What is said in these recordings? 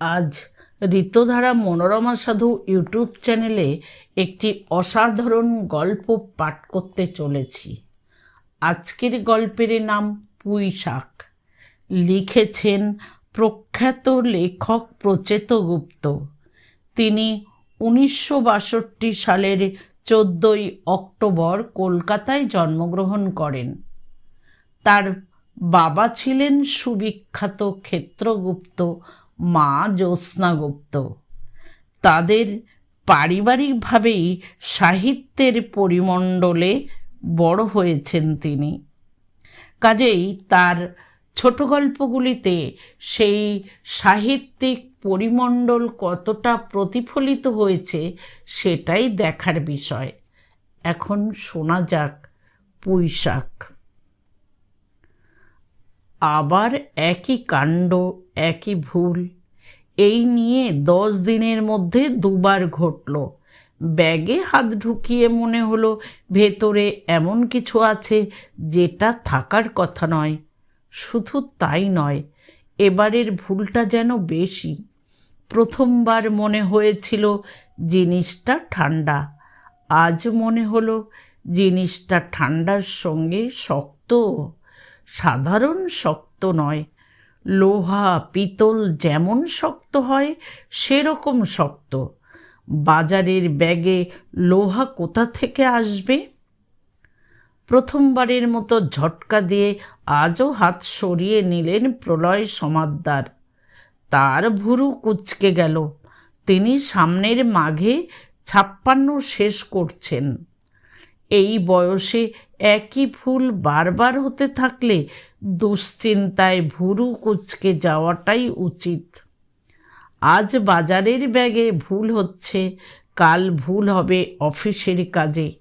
আজ ঋতুধারা মনোরমা সাধু ইউটিউব চ্যানেলে একটি অসাধারণ গল্প পাঠ করতে চলেছি। আজকের গল্পের নাম পুঁই শাক লিখেছেন প্রখ্যাত লেখক প্রচেত গুপ্ত। তিনি উনিশশো বাষট্টি সালের চোদ্দই অক্টোবর কলকাতায় জন্মগ্রহণ করেন। তার বাবা ছিলেন সুবিখ্যাত ক্ষেত্রগুপ্ত মা জ্যোৎস্না গুপ্ত তাদের পারিবারিকভাবেই সাহিত্যের পরিমণ্ডলে বড় হয়েছেন তিনি। কাজেই তার ছোট গল্পগুলিতে সেই সাহিত্যিক পরিমণ্ডল কতটা প্রতিফলিত হয়েছে সেটাই দেখার বিষয়। এখন শোনা যাক পুঁইশাক। আবার একই কাণ্ড, একই ভুল। এই নিয়ে দশ দিনের মধ্যে দুবার ঘটল। ব্যাগে হাত ঢুকিয়ে মনে হলো, ভেতরে এমন কিছু আছে যেটা থাকার কথা নয়। শুধু তাই নয়, এবারের ভুলটা যেন বেশি। প্রথমবার মনে হয়েছিল জিনিসটা ঠান্ডা। আজ মনে হলো জিনিসটা ঠান্ডার সঙ্গে শক্ত। সাধারণ শক্ত নয়। লোহা, পিতল যেমন শক্ত হয়, সেরকম শক্ত। বাজারের ব্যাগে লোহা কোথা থেকে আসবে? প্রথমবারের মতো ঝটকা দিয়ে আজও হাত সরিয়ে নিলেন প্রলয় সমাদ্দার। তার ভুরু কুচকে গেল। তিনি সামনের মাঘে ছাপ্পান্ন শেষ করছেন। এই বয়সে একই ভুল বারবার হতে থাকলে দুশ্চিন্তায় ভুরু কুচকে যাওয়াটাই উচিত। আজ বাজারের ব্যাগে ভুল হচ্ছে, কাল ভুল হবে অফিসের কাজে।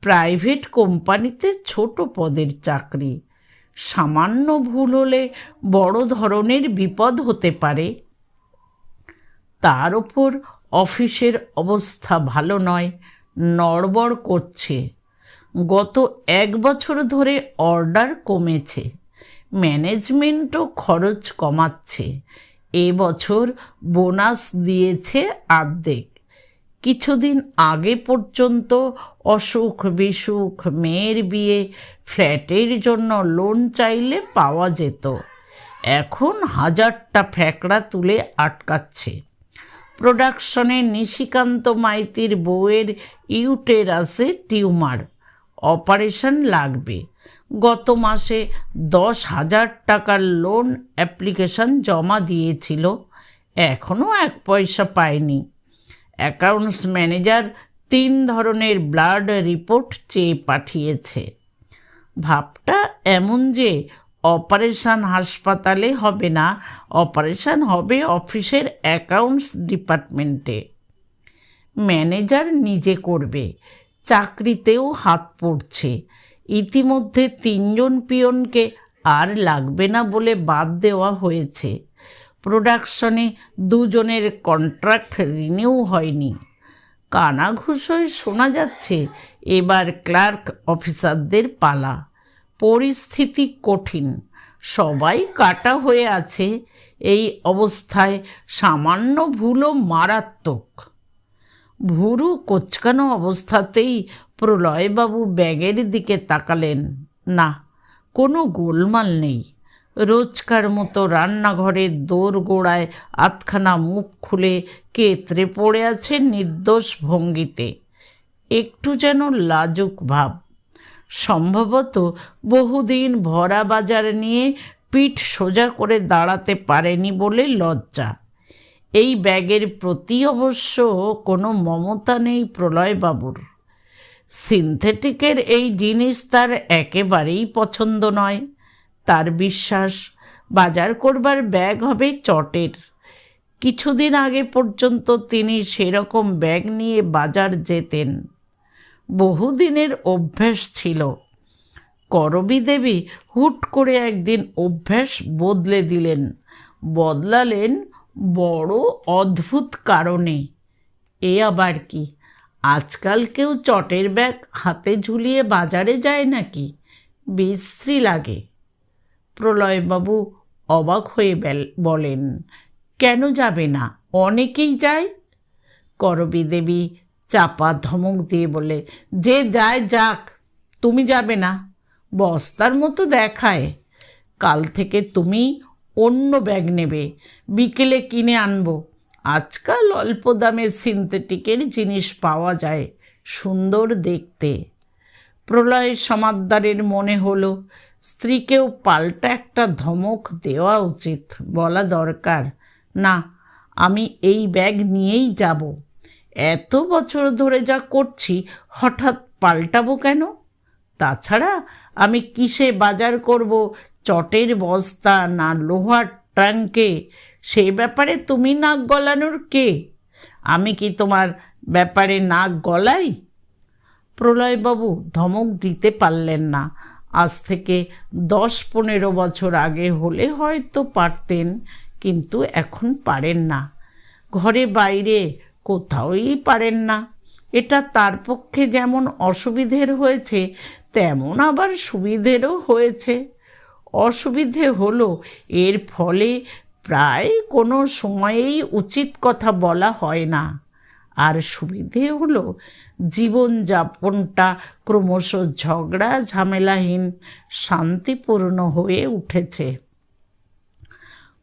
প্রাইভেট কোম্পানিতে ছোট পদের চাকরি, সামান্য ভুল হলে বড় ধরনের বিপদ হতে পারে। তার ওপর অফিসের অবস্থা ভালো নয়, নড়বড় করছে। গত এক বছর ধরে অর্ডার কমেছে, ম্যানেজমেন্টও খরচ কমাচ্ছে। এবছর বোনাস দিয়েছে আর্ধেক। কিছুদিন আগে পর্যন্ত অসুখ বিসুখ, মেয়ের বিয়ে, ফ্ল্যাটের জন্য লোন চাইলে পাওয়া যেত। এখন হাজারটা ফ্যাকড়া তুলে আটকাচ্ছে। প্রোডাকশনে নিশিকান্ত মাইতির বউয়ের ইউটেরাসে টিউমার। অপারেশন লাগবে। গত মাসে দশ হাজার টাকার লোন অ্যাপ্লিকেশন জমা দিয়েছিল এখনও এক পয়সা পায়নি। অ্যাকাউন্টস ম্যানেজার তিন ধরনের ব্লাড রিপোর্ট চেয়ে পাঠিয়েছে। ভাবটা এমন যে অপারেশন হাসপাতালে হবে না, অপারেশন হবে অফিসের অ্যাকাউন্টস ডিপার্টমেন্টে। ম্যানেজার নিজে করবে চাকরিতেও হাত পড়ছে। ইতিমধ্যে তিনজন পিয়নকে আর লাগবে না বলে বাদ দেওয়া হয়েছে। প্রোডাকশনে দুজনের কন্ট্রাক্ট রিনিউ হয়নি। কানাঘুষোয় শোনা যাচ্ছে, এবার ক্লার্ক অফিসারদের পালা। পরিস্থিতি কঠিন। সবাই কাটা হয়ে আছে। এই অবস্থায় সামান্য ভুলও মারাত্মক। ভুরু কোচকানো অবস্থাতেই প্রলয়বাবু ব্যাগের দিকে তাকালেন। না, কোনো গোলমাল নেই। রোজকার মতো রান্নাঘরের দোর গোড়ায় আধখানা মুখ খুলে কেতরে পড়ে আছে নির্দোষ ভঙ্গিতে। একটু যেন লাজুক ভাব। সম্ভবত বহুদিন ভরা বাজার নিয়ে পিঠ সোজা করে দাঁড়াতে পারেনি বলে লজ্জা। এই ব্যাগের প্রতি অবশ্য কোনো মমতা নেই প্রলয়বাবুর। সিনথেটিকের এই জিনিস তার একেবারেই পছন্দ নয়। তার বিশ্বাস, বাজার করবার ব্যাগ হবে চটের। কিছুদিন আগে পর্যন্ত তিনি সেরকম ব্যাগ নিয়ে বাজার যেতেন। বহুদিনের অভ্যাস ছিল। করবী দেবী হুট করে একদিন অভ্যাস বদলে দিলেন। বদলালেন বড় অদ্ভুত কারণে। এ আবার কি? আজকাল কেউ চটের ব্যাগ হাতে ঝুলিয়ে বাজারে যায় নাকি? বিশ্রী লাগে। প্রলয়বাবু অবাক হয়ে বলেন, কেন যাবে না? অনেকেই যায়? করবী দেবী চাপা ধমক দিয়ে বলে, যে যায় যাক, তুমি যাবে না। বস্তার মতো দেখায়। কাল থেকে তুমি অন্য ব্যাগ নেবে। বিকেলে কিনে আনব। আজকাল অল্প দামে সিনথেটিকের জিনিস পাওয়া যায় সুন্দর দেখতে। প্রলয় সমাদ্দারের মনে হলো, স্ত্রীকেও পাল্টা একটা ধমক দেওয়া উচিত বলা দরকার। না, আমি এই ব্যাগ নিয়েই যাব। এত বছর ধরে যা করছি, হঠাৎ পাল্টাবো কেন? তাছাড়া আমি কিসে বাজার করব চটের বস্তা না লোহার ট্যাঙ্কে সেই ব্যাপারে তুমি নাক গলানোর কে? আমি কি তোমার ব্যাপারে নাক গলাই? প্রলয়বাবু ধমক দিতে পারলেন না। আজ থেকে দশ পনেরো বছর আগে হলে হয়তো পারতেন, কিন্তু এখন পারেন না। ঘরে বাইরে কোথাওই পারেন না। এটা তার পক্ষে যেমন অসুবিধের হয়েছে, তেমন আবার সুবিধেরও হয়েছে। অসুবিধে হলো। এর ফলে প্রায় কোনো সময়েই উচিত কথা বলা হয় না। আর সুবিধে হলো জীবনযাপনটা ক্রমশ ঝগড়া, ঝামেলাহীন, শান্তিপূর্ণ হয়ে উঠেছে।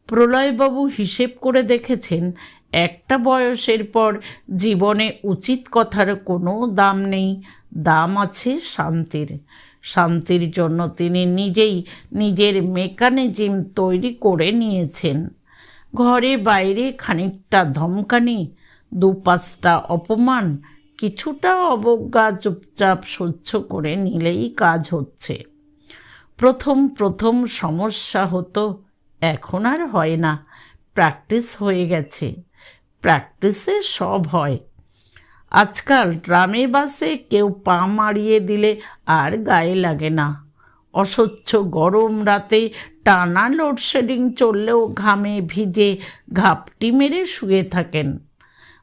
প্রলয়বাবু হিসেব করে দেখেছেন, একটা বয়সের পর জীবনে উচিত কথার কোনো দাম নেই। দাম আছে শান্তির। শান্তির জন্য তিনি নিজেই নিজের মেকানিজম তৈরি করে নিয়েছেন। ঘরে বাইরে খানিকটা ধমকানি দু পাঁচটা অপমান, কিছুটা অবজ্ঞা চুপচাপ সহ্য করে নিলেই কাজ হচ্ছে। প্রথম প্রথম সমস্যা হতো, এখন আর হয় না। প্র্যাকটিস হয়ে গেছে। প্র্যাকটিসে সব হয়। আজকাল ট্রামে বাসে কেউ পা মারিয়ে দিলে আর গায়ে লাগে না। অস্বচ্ছ গরম রাতে টানা লোডশেডিং চললেও ঘামে ভিজে ঘাপটি মেরে শুয়ে থাকেন।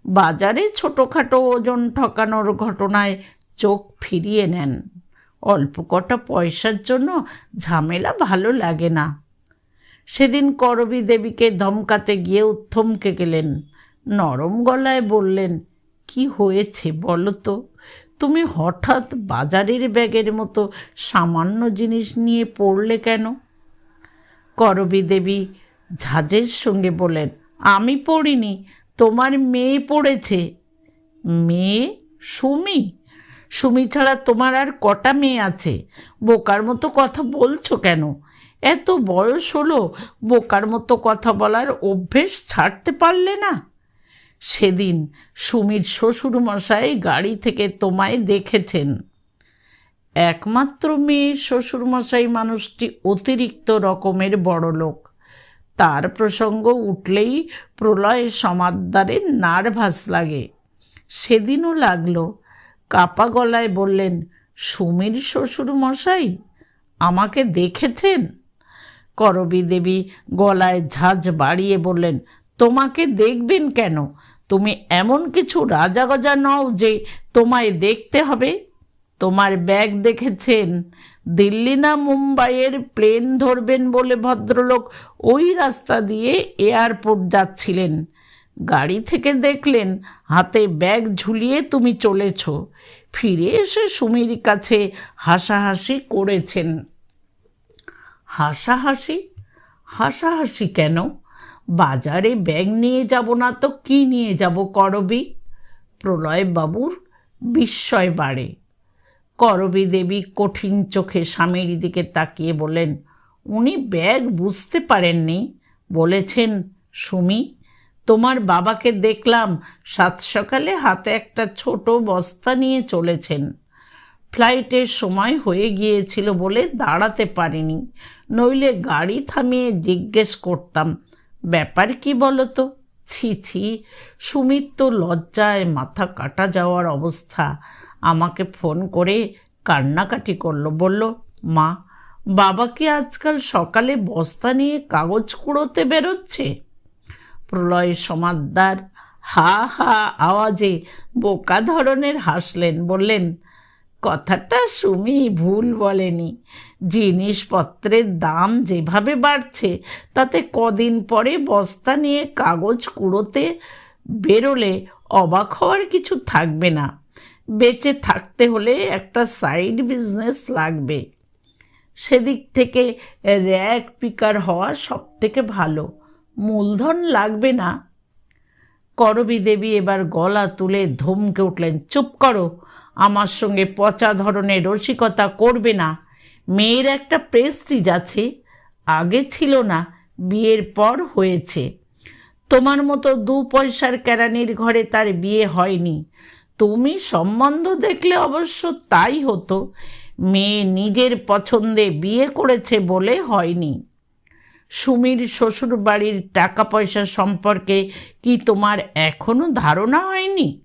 বাজারে ছোটোখাটো ওজন ঠকানোর ঘটনায় চোখ ফিরিয়ে নেন। অল্প কটা পয়সার জন্য ঝামেলা ভালো লাগে না। সেদিন করবী দেবীকে ধমকাতে গিয়ে থমকে গেলেন। নরম গলায় বললেন কি হয়েছে বলো তো? তুমি হঠাৎ বাজারের ব্যাগের মতো সামান্য জিনিস নিয়ে পড়লে কেন? করবী দেবী ঝাঁজের সঙ্গে বলেন আমি পড়িনি, তোমার মেয়ে পড়েছে। মেয়ে? সুমি? সুমি ছাড়া তোমার আর কটা মেয়ে আছে? বোকার মতো কথা বলছো কেন? এত বয়স হলো, বোকার মতো কথা বলার অভ্যেস ছাড়তে পারলে না? সেদিন সুমির শ্বশুরমশাই গাড়ি থেকে তোমায় দেখেছেন। একমাত্র মেয়ে শ্বশুরমশাই মানুষটি অতিরিক্ত রকমের বড় লোক তার প্রসঙ্গ উঠলেই প্রলয় সমাদ্দারের নার্ভাস লাগে। সেদিনও লাগল, কাপা গলায় বললেন, সুমির শ্বশুরমশাই, আমাকে দেখেছেন? করবী দেবী গলায় ঝাঁঝ বাড়িয়ে বললেন, তোমাকে দেখবেন কেন? তুমি এমন কিছু রাজা গজা নও যে তোমায় দেখতে হবে। তোমার ব্যাগ দেখেছেন, দিল্লি না মুম্বাইয়ের প্লেন ধরবেন বলে ভদ্রলোক ওই রাস্তা দিয়ে এয়ারপোর্ট যাচ্ছিলেন। গাড়ি থেকে দেখলেন হাতে ব্যাগ ঝুলিয়ে তুমি চলেছ। ফিরে এসে সুমির কাছে হাসাহাসি করেছেন। হাসাহাসি? হাসাহাসি কেন? বাজারে ব্যাগ নিয়ে যাব না তো কি নিয়ে যাব করবি? প্রলয় বাবুর বিস্ময় বাড়ে। করবী দেবী কঠিন চোখে স্বামীর দিকে তাকিয়ে বলেন উনি ব্যাগ বুঝতে পারেননি। বলেছেন, সুমি, তোমার বাবাকে দেখলাম সাত সকালে হাতে একটা ছোট বস্তা নিয়ে চলেছেন। ফ্লাইটের সময় হয়ে গিয়েছিল বলে দাঁড়াতে পারিনি। নইলে গাড়ি থামিয়ে জিজ্ঞেস করতাম ব্যাপার কি বলো তো ছি ছি, সুমিত তো লজ্জায় মাথা কাটা যাওয়ার অবস্থা। আমাকে ফোন করে কান্নাকাটি করল, বলল, মা, বাবা কি আজকাল সকালে বস্তা নিয়ে কাগজ কুড়োতে বেরোচ্ছে? প্রলয় সমাদ্দার হা হা আওয়াজে বোকা ধরনের হাসলেন, বললেন, কথাটা সুমি ভুল বলেনি। জিনিসপত্রের দাম যেভাবে বাড়ছে, তাতে কদিন পরে বস্তা নিয়ে কাগজ কুড়োতে বেরোলে অবাক হওয়ার কিছু থাকবে না। বেঁচে থাকতে হলে একটা সাইড বিজনেস লাগবে। সেদিক থেকে র্যাক পিকার হওয়া সব থেকে ভালো। মূলধন লাগবে না। করবী দেবী এবার গলা তুলে ধমকে উঠলেন, চুপ করো, আমার সঙ্গে পচা ধরনের রসিকতা করবে না। মেয়ের একটা প্রেস্টিজ আছে, আগে ছিল না, বিয়ের পর হয়েছে। তোমার মতো দু পয়সার কেরানির ঘরে তার বিয়ে হয়নি। তুমি সম্বন্ধ দেখলে অবশ্য তাই হতো, মেয়ে নিজের পছন্দে বিয়ে করেছে বলে হয়নি। সুমির শ্বশুর বাড়ির টাকা পয়সা সম্পর্কে কি তোমার এখনও ধারণা হয়নি?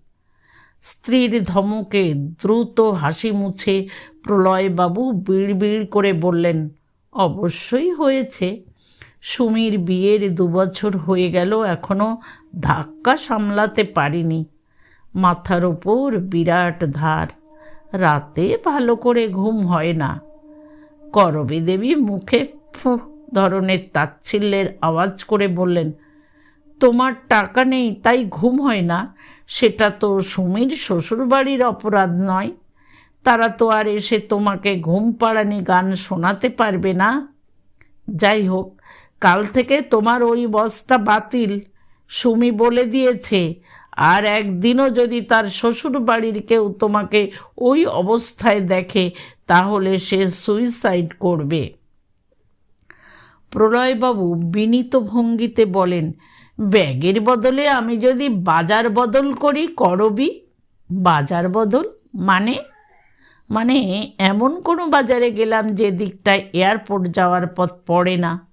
স্ত্রীর ধমকে দ্রুত হাসি মুছে প্রলয়বাবু বিড়বিড় করে বললেন, অবশ্যই হয়েছে। সুমির বিয়ের দুবছর হয়ে গেল, এখনও ধাক্কা সামলাতে পারিনি। মাথার ওপর বিরাট ধার। রাতে ভালো করে ঘুম হয় না। করবী দেবী মুখে ফু ধরনের তাচ্ছিল্যের আওয়াজ করে বললেন, তোমার টাকা নেই, তাই ঘুম হয় না। সেটা তো সুমির শ্বশুরবাড়ির অপরাধ নয়। তারা তো আর এসে তোমাকে ঘুম পাড়ানি গান শোনাতে পারবে না। যাই হোক, কাল থেকে তোমার ওই বস্তা বাতিল, সুমি বলে দিয়েছে। আর একদিনও যদি তার শ্বশুর বাড়ির কেউ তোমাকে ওই অবস্থায় দেখে, তাহলে সে সুইসাইড করবে। প্রলয়বাবু বিনীত ভঙ্গিতে বলেন ব্যাগের বদলে আমি যদি বাজার বদল করি, করবি? বাজার বদল মানে? মানে এমন কোনো বাজারে গেলাম যে দিকটায় এয়ারপোর্ট যাওয়ার পথ পড়ে না।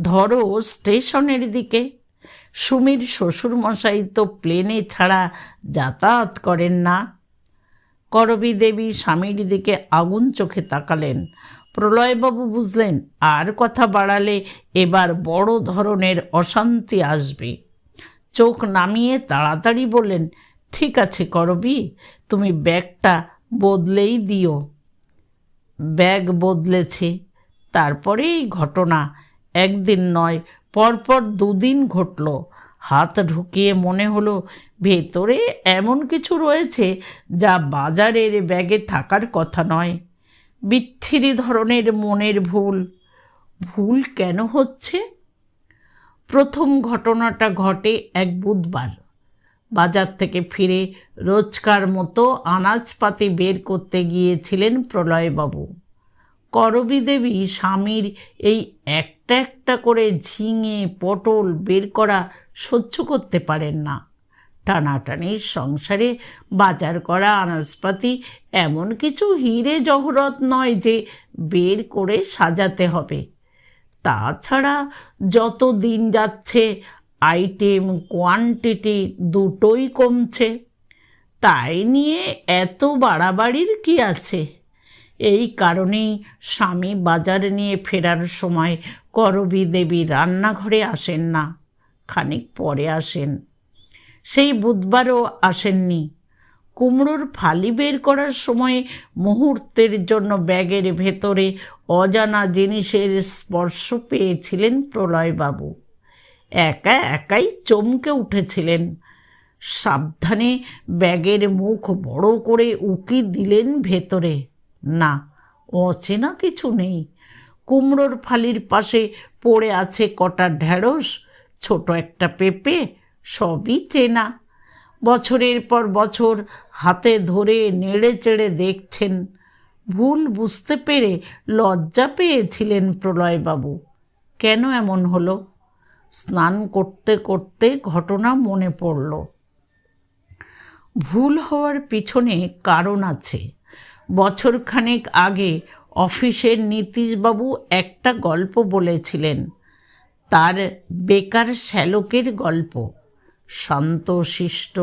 ধরো স্টেশনের দিকে। সুমির শ্বশুরমশাই তো প্লেনে ছাড়া যাতায়াত করেন না। করবী দেবী স্বামীর দিকে আগুন চোখে তাকালেন। প্রলয়বাবু বুঝলেন, আর কথা বাড়ালে এবার বড় ধরনের অশান্তি আসবে। চোখ নামিয়ে তাড়াতাড়ি বললেন, ঠিক আছে করবি, তুমি ব্যাগটা বদলেই দিও। ব্যাগ বদলেছে, তারপরে এই ঘটনা একদিন নয়, পরপর দুদিন ঘটল। হাত ঢুকিয়ে মনে হলো, ভেতরে এমন কিছু রয়েছে যা বাজারের ব্যাগে থাকার কথা নয়। বিচ্ছিরি ধরনের মনের ভুল। ভুল কেন হচ্ছে? প্রথম ঘটনাটা ঘটে এক বুধবার। বাজার থেকে ফিরে রোজকার মতো আনাজপাতি বের করতে গিয়েছিলেন প্রলয়বাবু। করবী দেবী স্বামীর এই একটা একটা করে ঝিঙে, পটল বের করা সহ্য করতে পারেন না। টানাটানির সংসারে বাজার করা, আনাজপাতি, এমন কিছু হিরে জহরত নয় যে বের করে সাজাতে হবে। তাছাড়া যত দিন যাচ্ছে, আইটেম কোয়ান্টিটি দুটোই কমছে। তাই নিয়ে এত বাড়াবাড়ির কি আছে? এই কারণেই স্বামী বাজার নিয়ে ফেরার সময় করবী দেবী রান্নাঘরে আসেন না, খানিক পরে আসেন। সেই বুধবারও আসেননি। কুমড়োর ফালি বের করার সময় মুহূর্তের জন্য ব্যাগের ভেতরে অজানা জিনিসের স্পর্শ পেয়েছিলেন প্রলয়বাবু। একা একাই চমকে উঠেছিলেন। সাবধানে ব্যাগের মুখ বড় করে উকি দিলেন ভেতরে। না, অচেনা কিছু নেই। কুমড়োর ফালির পাশে পড়ে আছে কটা ঢেঁড়স, ছোট একটা পেঁপে সবই চেনা। বছরের পর বছর হাতে ধরে নেড়ে চেড়ে দেখছেন। ভুল বুঝতে পেরে লজ্জা পেয়েছিলেন প্রলয়বাবু। কেন এমন হলো? স্নান করতে করতে ঘটনা মনে পড়ল। ভুল হওয়ার পিছনে কারণ আছে। বছরখানেক আগে অফিসের নীতিশবাবু একটা গল্প বলেছিলেন। তার বেকার শ্যালকের গল্প। শান্ত শিষ্ট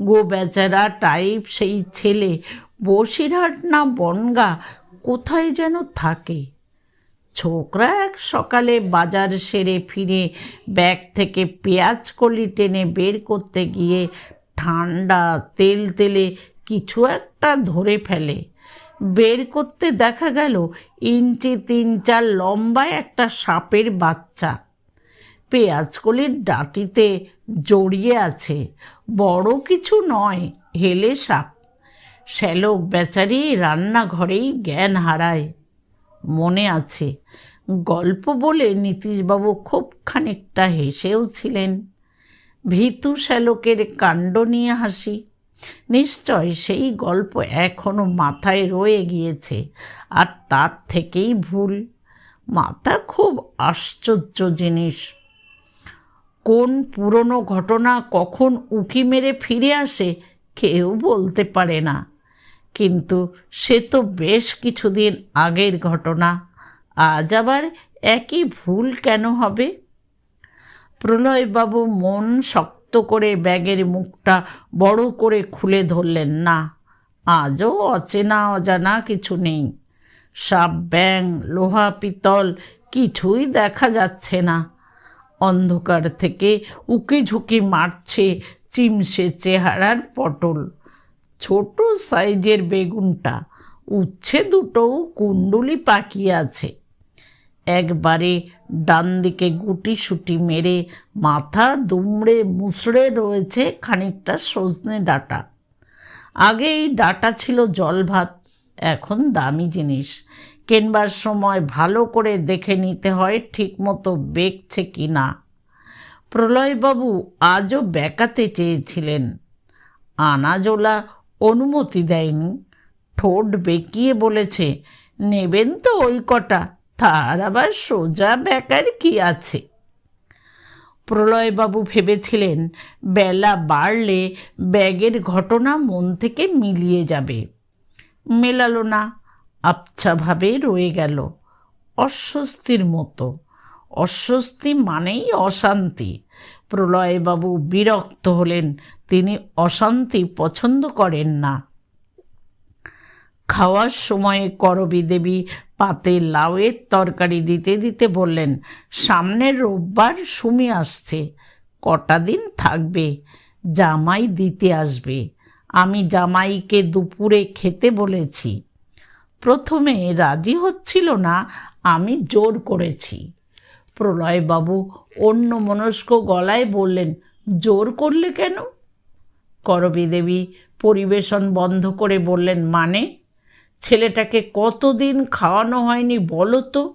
গো বেচারা টাইপ সেই ছেলে। বসিরহাট না বনগা, কোথায় যেন থাকে। ছোকরা এক সকালে বাজার সেরে ফিরে, ব্যাগ থেকে পেঁয়াজ কলি টেনে বের করতে গিয়ে ঠান্ডা তেল তেলে কিছু একটা ধরে ফেলে। বের করতে দেখা গেল ইঞ্চি তিন চার লম্বা একটা সাপের বাচ্চা। পেঁয়াজকলির ডাটিতে জড়িয়ে আছে। বড় কিছু নয়, হেলে সাপ। শ্যালক বেচারি রান্নাঘরেই জ্ঞান হারায়। মনে আছে, গল্প বলে নীতিশবাবু খুব খানিকটা হেসেও ছিলেন। ভীতু শ্যালকের কাণ্ড নিয়ে হাসি। নিশ্চয় সেই গল্প এখনও মাথায় রয়ে গিয়েছে, আর তার থেকেই ভুল। মাথা খুব আশ্চর্য জিনিস। কোন পুরনো ঘটনা কখন উঁকি মেরে ফিরে আসে কেউ বলতে পারে না। কিন্তু সে তো বেশ কিছুদিন আগের ঘটনা। আজ আবার একই ভুল কেন হবে? প্রলয়বাবু মন শক্ত করে ব্যাগের মুখটা বড় করে খুলে ধরলেন, না, আজও অচেনা অজানা কিছু নেই। সাপ ব্যাং লোহা, পিতল কিছুই দেখা যাচ্ছে না। অন্ধকার থেকে উকি ঝুঁকি মারছে চিমসে চেহারার পটল। ছোট সাইজের বেগুনটা, উচ্ছে দুটোও কুণ্ডুলি পাকিয়ে আছে। একবারে ডান দিকে গুটি সুটি মেরে মাথা দুমড়ে মুসড়ে রয়েছে খানিকটা সজনে ডাটা। আগে এই ডাটা ছিল জল ভাত এখন দামি জিনিস। কেনবার সময় ভালো করে দেখে নিতে হয় ঠিকমতো বেঁকছে কি না। প্রলয়বাবু আজও বেকাতে চেয়েছিলেন। আনাজোলা অনুমতি দেয়নি। ঠোঁট বেঁকিয়ে বলেছে, নেবেন তো ওই কটা, তার আবার সোজা বেকার কি আছে? প্রলয়বাবু ভেবেছিলেন, বেলা বাড়লে ব্যাগের ঘটনা মন থেকে মিলিয়ে যাবে। মেলালো না আবছাভাবে রয়ে গেল। অস্বস্তির মতো। অস্বস্তি মানেই অশান্তি। প্রলয়বাবু বিরক্ত হলেন। তিনি অশান্তি পছন্দ করেন না। খাওয়ার সময়ে করবী দেবী পাতে লাউয়ের তরকারি দিতে দিতে বললেন, সামনের রোববার সুমি আসছে। কটা দিন থাকবে? জামাই দিতে আসবে। আমি জামাইকে দুপুরে খেতে বলেছি। প্রথমে রাজি হচ্ছিল না, আমি জোর করেছি। প্রলয়বাবু অন্য মনস্ক গলায় বললেন, জোর করলে কেন? করবী দেবী পরিবেশন বন্ধ করে বললেন মানে? ছেলেটাকে কতদিন খাওয়ানো হয়নি বলো তো?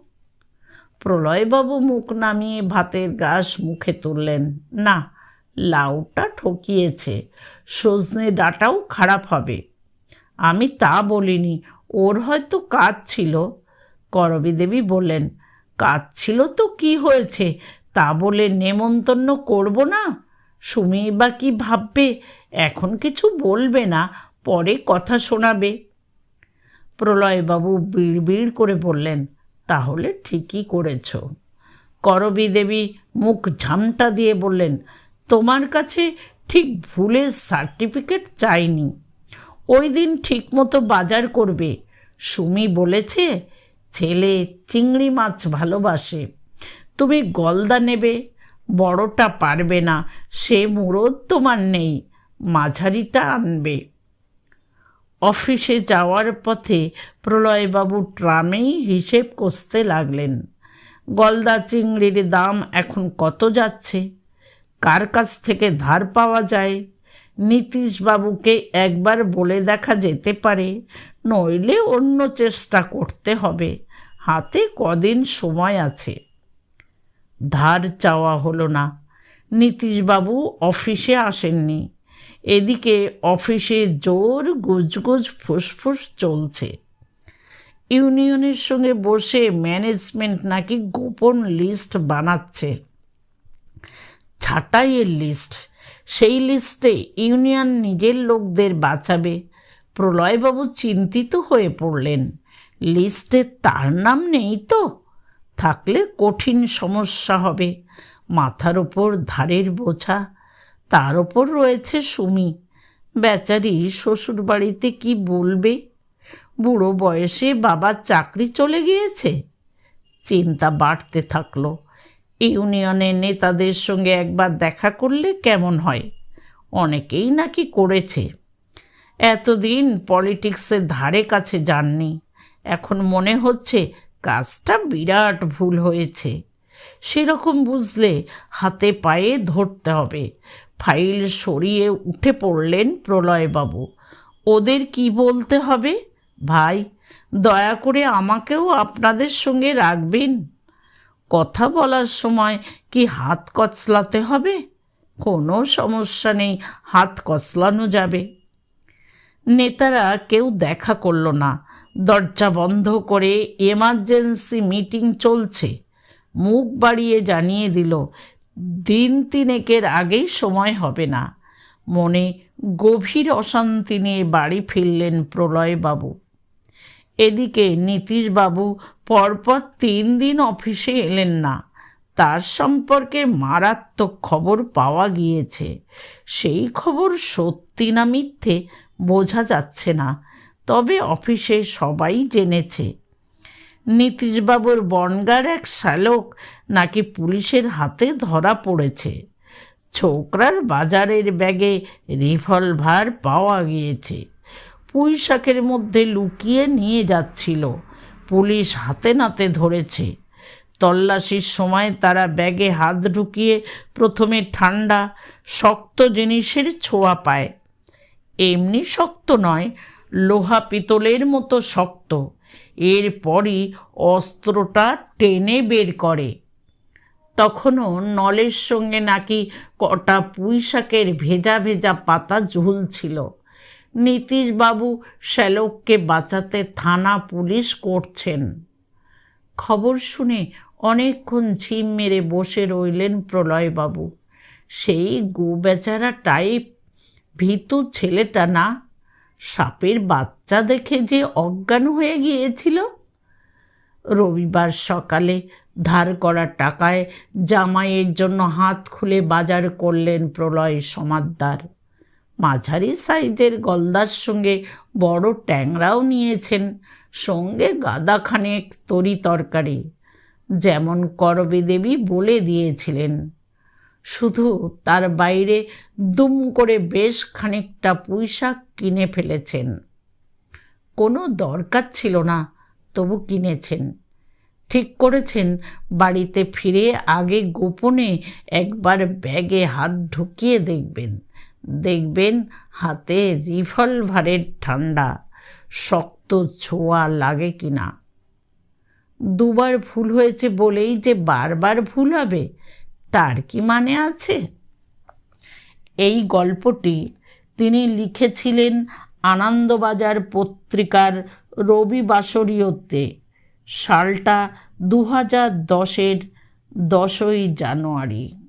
প্রলয়বাবু মুখ নামিয়ে ভাতের গাছ মুখে তুললেন, না, লাউটা ঠকিয়েছে, সজনে ডাটাও খারাপ হবে। আমি তা বলিনি ওর হয়তো কাজ ছিল। করবী দেবী বললেন, কাজ ছিল তো কি হয়েছে? তা বলে নেমন্তন্ন করব না? সুমি বা কি ভাববে? এখন কিছু বলবে না, পরে কথা শোনাবে। প্রলয়বাবু বিড় করে বললেন, তাহলে ঠিকই করেছ। করবী দেবী মুখ ঝামটা দিয়ে বললেন, তোমার কাছে ঠিক ভুলের সার্টিফিকেট চাইনি। ওই দিন ঠিকমতো বাজার করবে। সুমি বলেছে, ছেলে চিংড়ি মাছ ভালোবাসে। তুমি গলদা নেবে, বড়টা পারবে না, সে মুরদ তোমার নেই, মাঝারিটা আনবে। অফিসে যাওয়ার পথে প্রলয়বাবু ট্রামেই হিসেব কষতে লাগলেন। গলদা চিংড়ির দাম এখন কত যাচ্ছে? কার কাছ থেকে ধার পাওয়া যায়? নীতিশবাবুকে একবার বলে দেখা যেতে পারে, নইলে অন্য চেষ্টা করতে হবে। হাতে কদিন সময় আছে। ধার চাওয়া হলো না। নীতিশবাবু অফিসে আসেননি। এদিকে অফিসে জোর গুজগুজ ফুসফুস চলছে। ইউনিয়নের সঙ্গে বসে ম্যানেজমেন্ট নাকি গোপন লিস্ট বানাচ্ছে। ছাটাইয়ের লিস্ট। সেই লিস্টে ইউনিয়ন নিজের লোকদের বাঁচাবে। প্রলয়বাবু চিন্তিত হয়ে পড়লেন। লিস্টে তার নাম নেই তো? থাকলে কঠিন সমস্যা হবে। মাথার ওপর ধারের বোঝা। তার ওপর রয়েছে সুমি। বেচারি শ্বশুর বাড়িতে কি বলবে? বুড়ো বয়সে বাবার চাকরি চলে গিয়েছে? চিন্তা বাড়তে থাকল। ইউনিয়নের নেতাদের সঙ্গে একবার দেখা করলে কেমন হয়? অনেকেই নাকি করেছে। এতদিন পলিটিক্সের ধারে কাছে যাননি। এখন মনে হচ্ছে কাজটা বিরাট ভুল হয়েছে। সেরকম বুঝলে হাতে পায়ে ধরতে হবে। ফাইল সরিয়ে উঠে পড়লেন প্রলয়বাবু। ওদের কি বলতে হবে? ভাই, দয়া করে আমাকেও আপনাদের সঙ্গে রাখবেন। কথা বলার সময় কি হাত কচলাতে হবে? কোনো সমস্যা নেই, হাত কচলানো যাবে। নেতারা কেউ দেখা করল না। দরজা বন্ধ করে এমার্জেন্সি মিটিং চলছে। মুখ বাড়িয়ে জানিয়ে দিল, দিন তিনেকের আগেই সময় হবে না। মনে গভীর অশান্তি নিয়ে বাড়ি ফিরলেন প্রলয়বাবু। এদিকে নীতিশবাবু পরপর তিন দিন অফিসে এলেন না। তার সম্পর্কে মারাত্মক খবর পাওয়া গিয়েছে। সেই খবর সত্যি না মিথ্যে বোঝা যাচ্ছে না, তবে অফিসে সবাই জেনেছে। নীতিশবাবুর বনগার এক শ্যালক নাকি পুলিশের হাতে ধরা পড়েছে। ছোকরার বাজারের ব্যাগে রিভলভার পাওয়া গিয়েছে। পুঁই শাকের মধ্যে লুকিয়ে নিয়ে যাচ্ছিল। পুলিশ হাতে নাতে ধরেছে। তল্লাশির সময় তারা ব্যাগে হাত ঢুকিয়ে প্রথমে ঠান্ডা শক্ত জিনিসের ছোঁয়া পায়। এমনি শক্ত নয়, লোহা পিতলের মতো শক্ত। এরপরই অস্ত্রটা টেনে বের করে। তখনও নলের সঙ্গে নাকি কটা পুঁই শাকের ভেজা ভেজা পাতা ঝুলছিল। নীতিশবাবু শ্যালককে বাঁচাতে থানা পুলিশ করছেন। খবর শুনে অনেকক্ষণ ঝিম মেরে বসে রইলেন প্রলয়বাবু। সেই গো বেচারা টাইপ, ভীতু ছেলেটা না? সাপের বাচ্চা দেখে যে অজ্ঞান হয়ে গিয়েছিল? রবিবার সকালে ধার করা টাকায় জামাইয়ের জন্য হাত খুলে বাজার করলেন প্রলয় সমাদ্দার। মাঝারি সাইজের গলদার সঙ্গে বড় ট্যাংরাও নিয়েছেন, সঙ্গে গাদাখানেক তরি তরকারি। যেমন করবে দেবী বলে দিয়েছিলেন। শুধু তার বাইরে দুম করে বেশ খানিকটা পুঁইশাক কিনে ফেলেছেন। কোনো দরকার ছিল না, তবু কিনেছেন। ঠিক করেছেন, বাড়িতে ফিরে আগে গোপনে একবার ব্যাগে হাত ঢুকিয়ে দেখবেন। দেখবেন হাতে রিভলভারের ঠান্ডা, শক্ত ছোঁয়া লাগে কি না দুবার ভুল হয়েছে বলেই যে বারবার ভুল হবে, তার কি মানে আছে? এই গল্পটি তিনি লিখেছিলেন আনন্দবাজার পত্রিকার রবিবাসরীয়তে সালটা দু হাজার দশের দশই জানুয়ারি।